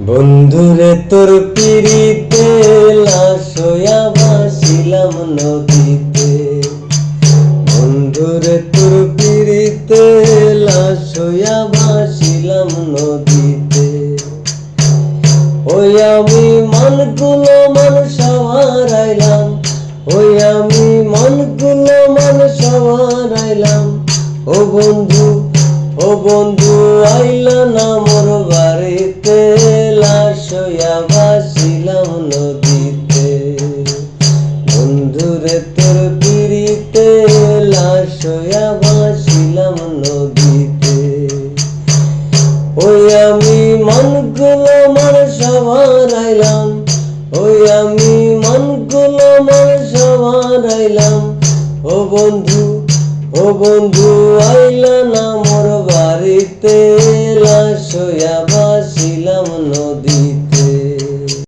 বন্ধুরে তোর পিড়িতে লাশয়া ভাসিলাম নদীতে। বন্ধুরে তোর পিড়িতে লাশয়া ভাসিলাম নদীতে। ওই আমি মনগুলো মন সওয়ারাইলাম ওই আমি মনগুলো মন সওয়ারাইলাম ও বন্ধু ও বন্ধু, আইলা না মোর ভাসিলাম নদীতে। বন্ধুরে, তোর পিড়িতে লাশয়া ভাসিলাম নদীতে। ওই আমি মনগুলো মন সবারাইলাম ওই আমি মনগুলো মন সবারাইলাম ও বন্ধু ও বন্ধু, আইলা না মোর বাড়িতে লাশয়া ভাসিলাম নদীতে।